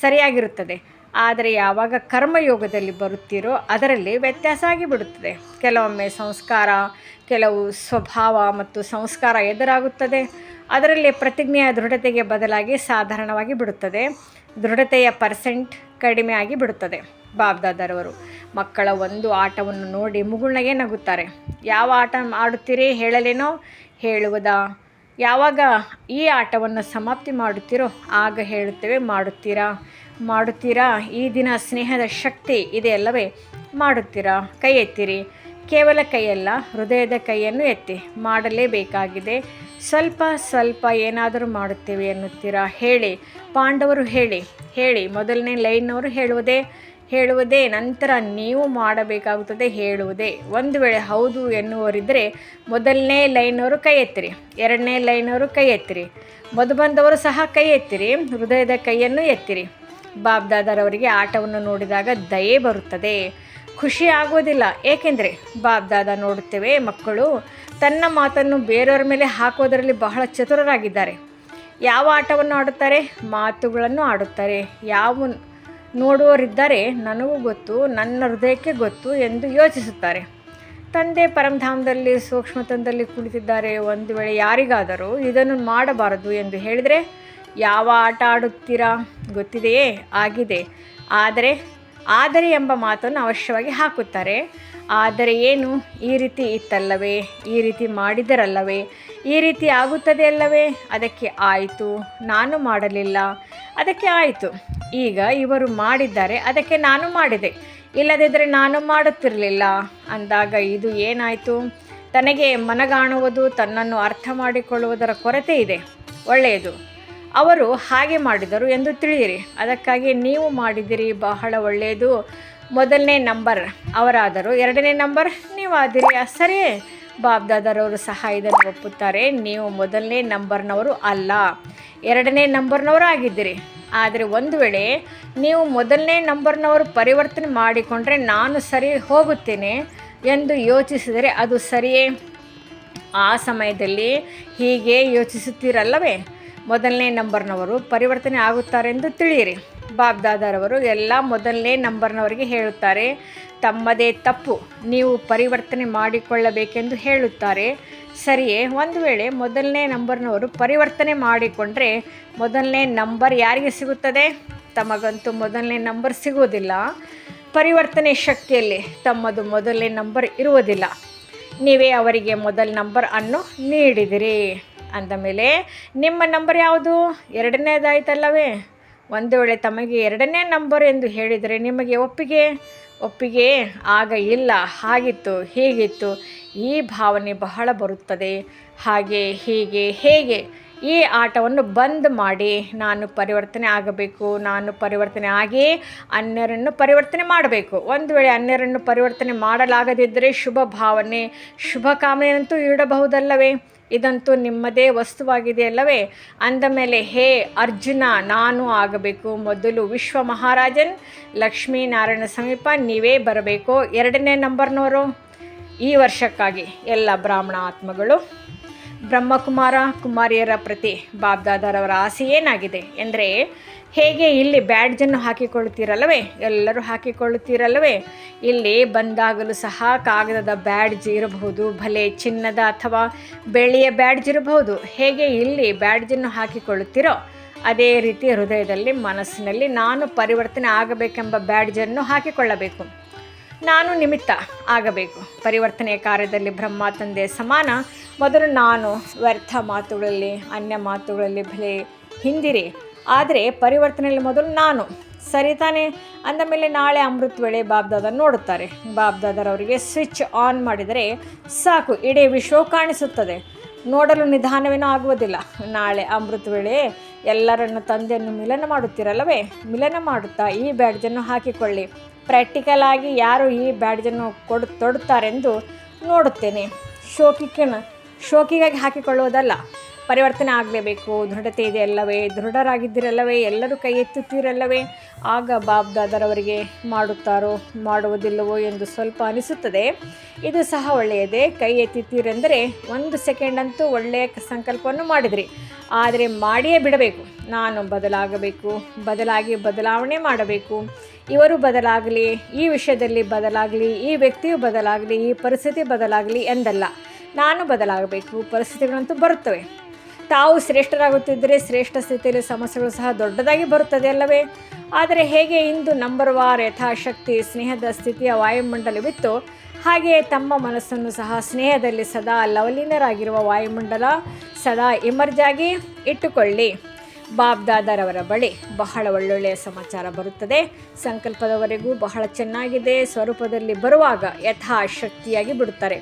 ಸರಿಯಾಗಿರುತ್ತದೆ. ಆದರೆ ಯಾವಾಗ ಕರ್ಮಯೋಗದಲ್ಲಿ ಬರುತ್ತೀರೋ ಅದರಲ್ಲಿ ವ್ಯತ್ಯಾಸ ಆಗಿಬಿಡುತ್ತದೆ. ಕೆಲವೊಮ್ಮೆ ಸಂಸ್ಕಾರ, ಕೆಲವು ಸ್ವಭಾವ ಮತ್ತು ಸಂಸ್ಕಾರ ಎದುರಾಗುತ್ತದೆ. ಅದರಲ್ಲಿ ಪ್ರತಿಜ್ಞೆಯ ದೃಢತೆಗೆ ಬದಲಾಗಿ ಸಾಧಾರಣವಾಗಿ ಬಿಡುತ್ತದೆ. ದೃಢತೆಯ ಪರ್ಸೆಂಟ್ ಕಡಿಮೆ ಆಗಿ ಬಿಡುತ್ತದೆ ಬಾಬ್ದಾದರವರು ಮಕ್ಕಳ ಒಂದು ಆಟವನ್ನು ನೋಡಿ ಮುಗುಳ್ನಗೆ ನಗುತ್ತಾರೆ. ಯಾವ ಆಟ ಆಡುತ್ತೀರಿ ಹೇಳಲೇನೋ? ಹೇಳುವುದಾ? ಯಾವಾಗ ಈ ಆಟವನ್ನು ಸಮಾಪ್ತಿ ಮಾಡುತ್ತೀರೋ ಆಗ ಹೇಳುತ್ತೇವೆ, ಮಾಡುತ್ತೀರಾ? ಮಾಡುತ್ತೀರಾ? ಈ ದಿನ ಸ್ನೇಹದ ಶಕ್ತಿ ಇದೆ ಅಲ್ಲವೇ? ಮಾಡುತ್ತೀರಾ? ಕೈ ಎತ್ತಿರಿ. ಕೇವಲ ಕೈಯಲ್ಲ, ಹೃದಯದ ಕೈಯನ್ನು ಎತ್ತಿ. ಮಾಡಲೇಬೇಕಾಗಿದೆ. ಸ್ವಲ್ಪ ಸ್ವಲ್ಪ ಏನಾದರೂ ಮಾಡುತ್ತೇವೆ ಎನ್ನುತ್ತೀರಾ? ಹೇಳಿ. ಪಾಂಡವರು ಹೇಳಿ. ಹೇಳಿ. ಮೊದಲನೇ ಲೈನ್ನವರು ಹೇಳುವುದೇ ಹೇಳುವುದೇ, ನಂತರ ನೀವು ಮಾಡಬೇಕಾಗುತ್ತದೆ ಹೇಳುವುದೇ. ಒಂದು ವೇಳೆ ಹೌದು ಎನ್ನುವರಿದ್ದರೆ ಮೊದಲನೇ ಲೈನವರು ಕೈ ಎತ್ತಿರಿ ಎರಡನೇ ಲೈನವರು ಕೈ ಎತ್ತಿರಿ ಮಧು ಬಂದವರು ಸಹ ಕೈ ಎತ್ತಿರಿ ಹೃದಯದ ಕೈಯನ್ನು ಎತ್ತಿರಿ. ಬಾಬ್ದಾದರವರಿಗೆ ಆಟವನ್ನು ನೋಡಿದಾಗ ದಯೆ ಬರುತ್ತದೆ. ಖುಷಿ ಆಗೋದಿಲ್ಲ ಏಕೆಂದರೆ ಬಾಬ್ದಾದ ನೋಡುತ್ತೇವೆ, ಮಕ್ಕಳು ತನ್ನ ಮಾತನ್ನು ಬೇರೆಯವರ ಮೇಲೆ ಹಾಕೋದರಲ್ಲಿ ಬಹಳ ಚತುರರಾಗಿದ್ದಾರೆ. ಯಾವ ಆಟವನ್ನು ಆಡುತ್ತಾರೆ? ಮಾತುಗಳನ್ನು ಆಡುತ್ತಾರೆ. ಯಾವ ನೋಡುವವರಿದ್ದರೆ, ನನಗೂ ಗೊತ್ತು, ನನ್ನ ಹೃದಯಕ್ಕೆ ಗೊತ್ತು ಎಂದು ಯೋಚಿಸುತ್ತಾರೆ. ತಂದೆ ಪರಮಧಾಮದಲ್ಲಿ, ಸೂಕ್ಷ್ಮತನದಲ್ಲಿ ಕುಳಿತಿದ್ದಾರೆ. ಒಂದು ವೇಳೆ ಯಾರಿಗಾದರೂ ಇದನ್ನು ಮಾಡಬಾರದು ಎಂದು ಹೇಳಿದರೆ, ಯಾವ ಆಟ ಆಡುತ್ತೀರಾ? ಗೊತ್ತಿದೆಯೇ? ಆಗಿದೆ. ಆದರೆ ಆದರೆ ಎಂಬ ಮಾತನ್ನು ಅವಶ್ಯವಾಗಿ ಹಾಕುತ್ತಾರೆ. ಆದರೆ ಏನು? ಈ ರೀತಿ ಇತ್ತಲ್ಲವೇ? ಈ ರೀತಿ ಮಾಡಿದರಲ್ಲವೇ? ಈ ರೀತಿ ಆಗುತ್ತದೆ ಅಲ್ಲವೇ? ಅದಕ್ಕೆ ಆಯಿತು, ನಾನು ಮಾಡಲಿಲ್ಲ. ಅದಕ್ಕೆ ಆಯಿತು. ಈಗ ಇವರು ಮಾಡಿದ್ದಾರೆ, ಅದಕ್ಕೆ ನಾನು ಮಾಡಿದೆ. ಇಲ್ಲದಿದ್ದರೆ ನಾನು ಮಾಡುತ್ತಿರಲಿಲ್ಲ. ಅಂದಾಗ ಇದು ಏನಾಯಿತು? ತನಗೆ ಮನಗಾಣುವುದು, ತನ್ನನ್ನು ಅರ್ಥ ಮಾಡಿಕೊಳ್ಳುವುದರ ಕೊರತೆ ಇದೆ. ಒಳ್ಳೆಯದು. ಅವರು ಹಾಗೆ ಮಾಡಿದರು ಎಂದು ತಿಳಿಯಿರಿ. ಅದಕ್ಕಾಗಿ ನೀವು ಮಾಡಿದಿರಿ ಬಹಳ ಒಳ್ಳೆಯದು. ಮೊದಲನೇ ನಂಬರ್ ಅವರಾದರು. ಎರಡನೇ ನಂಬರ್ ನೀವಾದಿರಿ ಸರಿ. ಬಾಬ್ದಾದರವರು ಸಹ ಇದನ್ನು ಒಪ್ಪುತ್ತಾರೆ. ನೀವು ಮೊದಲನೇ ನಂಬರ್ನವರು ಅಲ್ಲ. ಎರಡನೇ ನಂಬರ್ನವರು ಆಗಿದ್ದೀರಿ. ಆದರೆ ಒಂದು ವೇಳೆ ನೀವು ಮೊದಲನೇ ನಂಬರ್ನವರು ಪರಿವರ್ತನೆ ಮಾಡಿಕೊಂಡ್ರೆ ನಾನು ಸರಿ ಹೋಗುತ್ತೇನೆ ಎಂದು ಯೋಚಿಸಿದರೆ ಅದು ಸರಿಯೇ? ಆ ಸಮಯದಲ್ಲಿ ಹೀಗೆ ಯೋಚಿಸುತ್ತೀರಲ್ಲವೇ? ಮೊದಲನೇ ನಂಬರ್ನವರು ಪರಿವರ್ತನೆ ಆಗುತ್ತಾರೆಂದು ತಿಳಿಯಿರಿ. ಬಾಬ್ದಾದರವರು ಎಲ್ಲ ಮೊದಲನೇ ನಂಬರ್ನವರಿಗೆ ಹೇಳುತ್ತಾರೆ, ತಮ್ಮದೇ ತಪ್ಪು, ನೀವು ಪರಿವರ್ತನೆ ಮಾಡಿಕೊಳ್ಳಬೇಕೆಂದು ಹೇಳುತ್ತಾರೆ. ಸರಿಯೇ, ಒಂದು ವೇಳೆ ಮೊದಲನೇ ನಂಬರ್ನವರು ಪರಿವರ್ತನೆ ಮಾಡಿಕೊಂಡ್ರೆ ಮೊದಲನೇ ನಂಬರ್ ಯಾರಿಗೆ ಸಿಗುತ್ತದೆ? ತಮಗಂತೂ ಮೊದಲನೇ ನಂಬರ್ ಸಿಗುವುದಿಲ್ಲ. ಪರಿವರ್ತನೆ ಶಕ್ತಿಯಲ್ಲಿ ತಮ್ಮದು ಮೊದಲನೇ ನಂಬರ್ ಇರುವುದಿಲ್ಲ. ನೀವೇ ಅವರಿಗೆ ಮೊದಲ ನಂಬರ್ ಅನ್ನು ನೀಡಿದಿರಿ. ಅಂದಮೇಲೆ ನಿಮ್ಮ ನಂಬರ್ ಯಾವುದು? ಎರಡನೇದಾಯ್ತಲ್ಲವೇ? ಒಂದು ವೇಳೆ ತಮಗೆ ಎರಡನೇ ನಂಬರ್ ಎಂದು ಹೇಳಿದರೆ ನಿಮಗೆ ಒಪ್ಪಿಗೆ? ಒಪ್ಪಿಗೆ ಆಗ ಇಲ್ಲ, ಹಾಗಿತ್ತು, ಹೀಗಿತ್ತು, ಈ ಭಾವನೆ ಬಹಳ ಬರುತ್ತದೆ. ಹಾಗೆ, ಹೀಗೆ, ಹೇಗೆ? ಈ ಆಟವನ್ನು ಬಂದ್ ಮಾಡಿ ನಾನು ಪರಿವರ್ತನೆ ಆಗಬೇಕು, ನಾನು ಪರಿವರ್ತನೆ ಆಗಿ ಅನ್ಯರನ್ನು ಪರಿವರ್ತನೆ ಮಾಡಬೇಕು. ಒಂದು ವೇಳೆ ಅನ್ಯರನ್ನು ಪರಿವರ್ತನೆ ಮಾಡಲಾಗದಿದ್ದರೆ ಶುಭ ಭಾವನೆ, ಶುಭ ಕಾಮನೆಯಂತೂ ಇಡಬಹುದಲ್ಲವೇ ಇದಂತೂ ನಿಮ್ಮದೇ ವಸ್ತುವಾಗಿದೆ ಅಲ್ಲವೇ? ಅಂದ ಮೇಲೆ, ಹೇ ಅರ್ಜುನ, ನಾನು ಆಗಬೇಕು. ಮೊದಲು ವಿಶ್ವ ಮಹಾರಾಜನ್ ಲಕ್ಷ್ಮೀನಾರಾಯಣ ಸಮೀಪ ನೀವೇ ಬರಬೇಕು. ಎರಡನೇ ನಂಬರ್ನವರು ಈ ವರ್ಷಕ್ಕಾಗಿ ಎಲ್ಲ ಬ್ರಾಹ್ಮಣ ಆತ್ಮಗಳು. ಬ್ರಹ್ಮಕುಮಾರ ಕುಮಾರಿಯರ ಪ್ರತಿ ಬಾಬ್ದಾದರವರ ಆಸೆ ಏನಾಗಿದೆ? ಎಂದರೆ ಹೇಗೆ ಇಲ್ಲಿ ಬ್ಯಾಡ್ಜನ್ನು ಹಾಕಿಕೊಳ್ಳುತ್ತೀರಲ್ಲವೇ? ಎಲ್ಲರೂ ಹಾಕಿಕೊಳ್ಳುತ್ತೀರಲ್ಲವೇ? ಇಲ್ಲಿ ಬಂದಾಗಲೂ ಸಹ ಕಾಗದದ ಬ್ಯಾಡ್ಜ್ ಇರಬಹುದು ಭಲೆ ಚಿನ್ನದ ಅಥವಾ ಬೆಳ್ಳಿಯ ಬ್ಯಾಡ್ಜ್ ಇರಬಹುದು. ಹೇಗೆ ಇಲ್ಲಿ ಬ್ಯಾಡ್ಜನ್ನು ಹಾಕಿಕೊಳ್ಳುತ್ತೀರೋ, ಅದೇ ರೀತಿ ಹೃದಯದಲ್ಲಿ, ಮನಸ್ಸಿನಲ್ಲಿ ನಾನು ಪರಿವರ್ತನೆ ಆಗಬೇಕೆಂಬ ಬ್ಯಾಡ್ಜನ್ನು ಹಾಕಿಕೊಳ್ಳಬೇಕು. ನಾನು ನಿಮಿತ್ತ ಆಗಬೇಕು. ಪರಿವರ್ತನೆಯ ಕಾರ್ಯದಲ್ಲಿ ಬ್ರಹ್ಮ ತಂದೆ ಸಮಾನ. ಮೊದಲು ನಾನು ವ್ಯರ್ಥ ಮಾತುಗಳಲ್ಲಿ, ಅನ್ಯ ಮಾತುಗಳಲ್ಲಿ ಭಲೆ ಹಿಂದಿರಿ. ಆದರೆ ಪರಿವರ್ತನೆಯಲ್ಲಿ ಮೊದಲು ನಾನು. ಸರಿ ತಾನೇ? ಅಂದ ಮೇಲೆ ನಾಳೆ ಅಮೃತ್ ವೇಳೆ ಬಾಬ್ದಾದ ನೋಡುತ್ತಾರೆ. ಬಾಬ್ದಾದರವರಿಗೆ ಸ್ವಿಚ್ ಆನ್ ಮಾಡಿದರೆ ಸಾಕು, ಇಡೀ ವಿಶ್ವ ಕಾಣಿಸುತ್ತದೆ. ನೋಡಲು ನಿಧಾನವೇನೂ ಆಗುವುದಿಲ್ಲ. ನಾಳೆ ಅಮೃತ ವೇಳೆ ಎಲ್ಲರನ್ನು ತಂದೆಯನ್ನು ಮಿಲನ ಮಾಡುತ್ತೀರಲ್ಲವೇ? ಮಿಲನ ಮಾಡುತ್ತಾ ಈ ಬ್ಯಾಡ್ಜನ್ನು ಹಾಕಿಕೊಳ್ಳಿ. ಪ್ರಾಕ್ಟಿಕಲ್ ಆಗಿ ಯಾರು ಈ ಬ್ಯಾಡ್ಜನ್ನು ಕೊಡು, ತೊಡುತ್ತಾರೆಂದು ನೋಡುತ್ತೇನೆ. ಶೋಕಿಕನ, ಶೋಕಿಗಾಗಿ ಹಾಕಿಕೊಳ್ಳುವುದಲ್ಲ. ಪರಿವರ್ತನೆ ಆಗಲೇಬೇಕು. ದೃಢತೆ ಇದೆ ಅಲ್ಲವೇ? ದೃಢರಾಗಿದ್ದಿರಲ್ಲವೇ? ಎಲ್ಲರೂ ಕೈ ಎತ್ತುತ್ತೀರಲ್ಲವೇ? ಆಗ ಬಾಬ್ ದಾದರವರಿಗೆ ಮಾಡುತ್ತಾರೋ, ಮಾಡುವುದಿಲ್ಲವೋ ಎಂದು ಸ್ವಲ್ಪ ಅನಿಸುತ್ತದೆ. ಇದು ಸಹ ಒಳ್ಳೆಯದೇ. ಕೈ ಎತ್ತಿತ್ತೀರೆಂದರೆ ಒಂದು ಸೆಕೆಂಡ್ ಅಂತೂ ಒಳ್ಳೆಯ ಸಂಕಲ್ಪವನ್ನು ಮಾಡಿದ್ರಿ. ಆದರೆ ಮಾಡಿಯೇ ಬಿಡಬೇಕು. ನಾನು ಬದಲಾಗಬೇಕು. ಬದಲಾಗಿ ಬದಲಾವಣೆ ಮಾಡಬೇಕು. ಇವರು ಬದಲಾಗಲಿ, ಈ ವಿಷಯದಲ್ಲಿ ಬದಲಾಗಲಿ, ಈ ವ್ಯಕ್ತಿಯು ಬದಲಾಗಲಿ, ಈ ಪರಿಸ್ಥಿತಿ ಬದಲಾಗಲಿ ಎಂದಲ್ಲ. ನಾನು ಬದಲಾಗಬೇಕು. ಪರಿಸ್ಥಿತಿಗಳಂತೂ ಬರುತ್ತವೆ. ತಾವು ಶ್ರೇಷ್ಠರಾಗುತ್ತಿದ್ದರೆ ಶ್ರೇಷ್ಠ ಸ್ಥಿತಿಯಲ್ಲಿ ಸಮಸ್ಯೆಗಳು ಸಹ ದೊಡ್ಡದಾಗಿ ಬರುತ್ತದೆ ಅಲ್ಲವೇ? ಆದರೆ ಹೇಗೆ ಇಂದು ನಂಬರ್ ವಾರ್ ಯಥಾಶಕ್ತಿ, ಸ್ನೇಹದ ಸ್ಥಿತಿಯ ವಾಯುಮಂಡಲವಿತ್ತು ಹಾಗೆಯೇ ತಮ್ಮ ಮನಸ್ಸನ್ನು ಸಹ ಸ್ನೇಹದಲ್ಲಿ ಸದಾ ಲವಲೀನರಾಗಿರುವ ವಾಯುಮಂಡಲ ಸದಾ ಇಮರ್ಜಾಗಿ ಇಟ್ಟುಕೊಳ್ಳಿ. ಬಾಬ್ದಾದರವರ ಬಳಿ ಬಹಳ ಒಳ್ಳೊಳ್ಳೆಯ ಸಮಾಚಾರ ಬರುತ್ತದೆ. ಸಂಕಲ್ಪದವರೆಗೂ ಬಹಳ ಚೆನ್ನಾಗಿದೆ. ಸ್ವರೂಪದಲ್ಲಿ ಬರುವಾಗ ಯಥಾಶಕ್ತಿಯಾಗಿ ಬಿಡುತ್ತಾರೆ.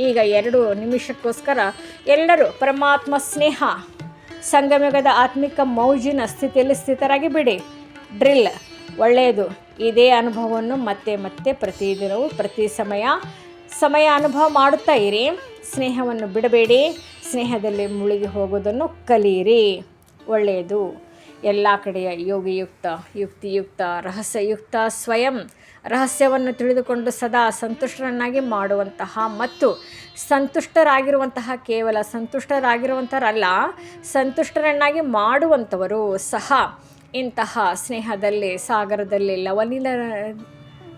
ಈಗ ಎರಡು ನಿಮಿಷಕ್ಕೋಸ್ಕರ ಎಲ್ಲರೂ ಪರಮಾತ್ಮ ಸ್ನೇಹ ಸಂಗಮಯುಗದ ಆತ್ಮಿಕ ಮೌಜಿನ ಸ್ಥಿತಿಯಲ್ಲಿ ಸ್ಥಿತರಾಗಿ ಬಿಡಿ ಡ್ರಿಲ್ ಒಳ್ಳೆಯದು. ಇದೇ ಅನುಭವವನ್ನು ಮತ್ತೆ ಮತ್ತೆ ಪ್ರತಿದಿನವೂ ಪ್ರತಿ ಸಮಯ ಸಮಯ ಅನುಭವ ಮಾಡುತ್ತಾ ಇರಿ. ಸ್ನೇಹವನ್ನು ಬಿಡಬೇಡಿ. ಸ್ನೇಹದಲ್ಲಿ ಮುಳುಗಿ ಹೋಗೋದನ್ನು ಕಲಿಯಿರಿ ಒಳ್ಳೆಯದು. ಎಲ್ಲ ಕಡೆಯ ಯೋಗಿಯುಕ್ತ, ಯುಕ್ತಿಯುಕ್ತ, ರಹಸ್ಯಯುಕ್ತ, ಸ್ವಯಂ ರಹಸ್ಯವನ್ನು ತಿಳಿದುಕೊಂಡು ಸದಾ ಸಂತುಷ್ಟರನ್ನಾಗಿ ಮಾಡುವಂತಹ ಮತ್ತು ಸಂತುಷ್ಟರಾಗಿರುವಂತಹ ಕೇವಲ ಸಂತುಷ್ಟರಾಗಿರುವಂಥರಲ್ಲ ಸಂತುಷ್ಟರನ್ನಾಗಿ ಮಾಡುವಂಥವರು ಸಹ ಇಂತಹ ಸ್ನೇಹದಲ್ಲಿ, ಸಾಗರದಲ್ಲಿ ಲವನಿಲ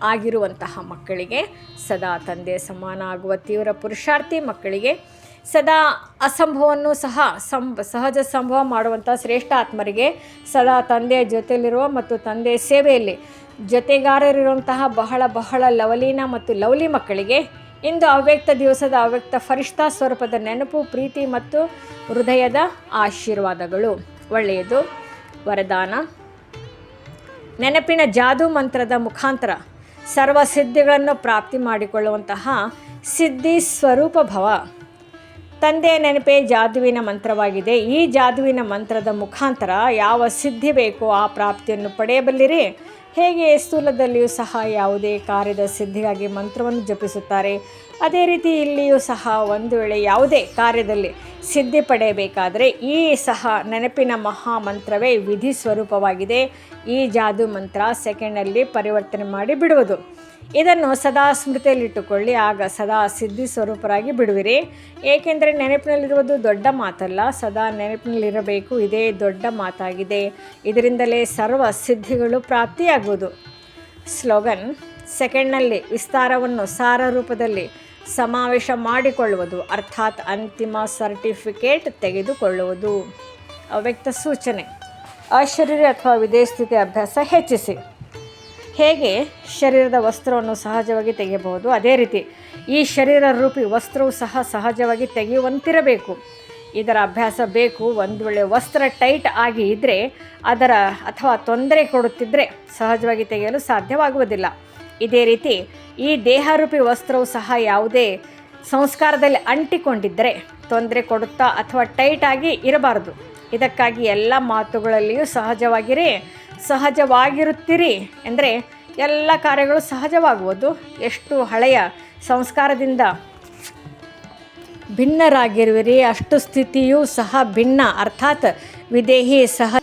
ಆಗಿರುವಂತಹ ಮಕ್ಕಳಿಗೆ ಸದಾ ತಂದೆ ಸಮಾನ ಆಗುವ ತೀವ್ರ ಪುರುಷಾರ್ಥಿ ಮಕ್ಕಳಿಗೆ ಸದಾ ಅಸಂಭವವನ್ನು ಸಹ ಸಂಭ, ಸಹಜ ಸಂಭವ ಮಾಡುವಂಥ ಶ್ರೇಷ್ಠ ಆತ್ಮರಿಗೆ ಸದಾ ತಂದೆಯ ಜೊತೆಯಲ್ಲಿರುವ ಮತ್ತು ತಂದೆಯ ಸೇವೆಯಲ್ಲಿ ಜೊತೆಗಾರರಿರುವಂತಹ ಬಹಳ ಬಹಳ ಲವಲೀನ ಮತ್ತು ಲವ್ಲಿ ಮಕ್ಕಳಿಗೆ ಇಂದು ಅವ್ಯಕ್ತ ದಿವಸದ ಅವ್ಯಕ್ತ ಫರಿಷ್ಠಾ ಸ್ವರೂಪದ ನೆನಪು, ಪ್ರೀತಿ ಮತ್ತು ಹೃದಯದ ಆಶೀರ್ವಾದಗಳು. ಒಳ್ಳೆಯದು. ವರದಾನ. ನೆನಪಿನ ಜಾದೂ ಮಂತ್ರದ ಮುಖಾಂತರ ಸರ್ವ ಸಿದ್ಧಿಗಳನ್ನು ಪ್ರಾಪ್ತಿ ಮಾಡಿಕೊಳ್ಳುವಂತಹ ಸಿದ್ಧಿ ಸ್ವರೂಪ ಭವ. ತಂದೆಯ ನೆನಪೇ ಜಾದುವಿನ ಮಂತ್ರವಾಗಿದೆ. ಈ ಜಾದುವಿನ ಮಂತ್ರದ ಮುಖಾಂತರ ಯಾವ ಸಿದ್ಧಿ ಬೇಕೋ ಆ ಪ್ರಾಪ್ತಿಯನ್ನು ಪಡೆಯಬಲ್ಲಿರಿ. ಹೇಗೆ ಸ್ಥೂಲದಲ್ಲಿಯೂ ಸಹ ಯಾವುದೇ ಕಾರ್ಯದ ಸಿದ್ಧಿಗಾಗಿ ಮಂತ್ರವನ್ನು ಜಪಿಸುತ್ತಾರೆ. ಅದೇ ರೀತಿ ಇಲ್ಲಿಯೂ ಸಹ ಒಂದು ವೇಳೆ ಯಾವುದೇ ಕಾರ್ಯದಲ್ಲಿ ಸಿದ್ಧಿ ಪಡೆಯಬೇಕಾದರೆ ಈ ಸಹ ನೆನಪಿನ ಮಹಾಮಂತ್ರವೇ ವಿಧಿ ಸ್ವರೂಪವಾಗಿದೆ. ಈ ಜಾದು ಮಂತ್ರ ಸೆಕೆಂಡಲ್ಲಿ ಪರಿವರ್ತನೆ ಮಾಡಿ ಬಿಡುವುದು. ಇದನ್ನು ಸದಾ ಸ್ಮೃತಿಯಲ್ಲಿಟ್ಟುಕೊಳ್ಳಿ, ಆಗ ಸದಾ ಸಿದ್ಧಿ ಸ್ವರೂಪರಾಗಿ ಬಿಡುವಿರಿ. ಏಕೆಂದರೆ ನೆನಪಿನಲ್ಲಿರುವುದು ದೊಡ್ಡ ಮಾತಲ್ಲ, ಸದಾ ನೆನಪಿನಲ್ಲಿರಬೇಕು, ಇದೇ ದೊಡ್ಡ ಮಾತಾಗಿದೆ. ಇದರಿಂದಲೇ ಸರ್ವ ಸಿದ್ಧಿಗಳು ಪ್ರಾಪ್ತಿಯಾಗುವುದು. ಸ್ಲೋಗನ್, ಸೆಕೆಂಡ್ನಲ್ಲಿ ವಿಸ್ತಾರವನ್ನು ಸಾರ ರೂಪದಲ್ಲಿ ಸಮಾವೇಶ ಮಾಡಿಕೊಳ್ಳುವುದು, ಅರ್ಥಾತ್ ಅಂತಿಮ ಸರ್ಟಿಫಿಕೇಟ್ ತೆಗೆದುಕೊಳ್ಳುವುದು. ಅವ್ಯಕ್ತ ಸೂಚನೆ, ಅಶರೀರ ಅಥವಾ ವಿದೇಶ ಸ್ಥಿತಿ ಅಭ್ಯಾಸ ಹೆಚ್ಚಿಸಿ. ಹೇಗೆ ಶರೀರದ ವಸ್ತ್ರವನ್ನು ಸಹಜವಾಗಿ ತೆಗೆಯಬಹುದು? ಅದೇ ರೀತಿ ಈ ಶರೀರ ರೂಪಿ ವಸ್ತ್ರವು ಸಹ ಸಹಜವಾಗಿ ತೆಗೆಯುವಂತಿರಬೇಕು. ಇದರ ಅಭ್ಯಾಸ ಬೇಕು. ಒಂದು ವೇಳೆ ವಸ್ತ್ರ ಟೈಟ್ ಆಗಿ ಇದ್ದರೆ ಅದರ ಅಥವಾ ತೊಂದರೆ ಕೊಡುತ್ತಿದ್ದರೆ ಸಹಜವಾಗಿ ತೆಗೆಯಲು ಸಾಧ್ಯವಾಗುವುದಿಲ್ಲ. ಇದೇ ರೀತಿ ಈ ದೇಹರೂಪಿ ವಸ್ತ್ರವು ಸಹ ಯಾವುದೇ ಸಂಸ್ಕಾರದಲ್ಲಿ ಅಂಟಿಕೊಂಡಿದ್ದರೆ ತೊಂದರೆ ಕೊಡುತ್ತಾ ಅಥವಾ ಟೈಟ್ ಆಗಿ ಇರಬಾರದು. ಇದಕ್ಕಾಗಿ ಎಲ್ಲ ಮಾತುಗಳಲ್ಲಿಯೂ ಸಹಜವಾಗಿರಿ ಸಹಜವಾಗಿರುತ್ತೀರಿ ಅಂದರೆ ಎಲ್ಲ ಕಾರ್ಯಗಳು ಸಹಜವಾಗುವುದು. ಎಷ್ಟು ಹಳೆಯ ಸಂಸ್ಕಾರದಿಂದ ಭಿನ್ನರಾಗಿರುವಿರಿ, ಅಷ್ಟು ಸ್ಥಿತಿಯೂ ಸಹ ಭಿನ್ನ. ಅರ್ಥಾತ್ ವಿದೇಹಿ ಸಹ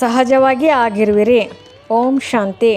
ಸಹಜವಾಗಿ ಆಗಿರುವಿರಿ. ಓಂ ಶಾಂತಿ.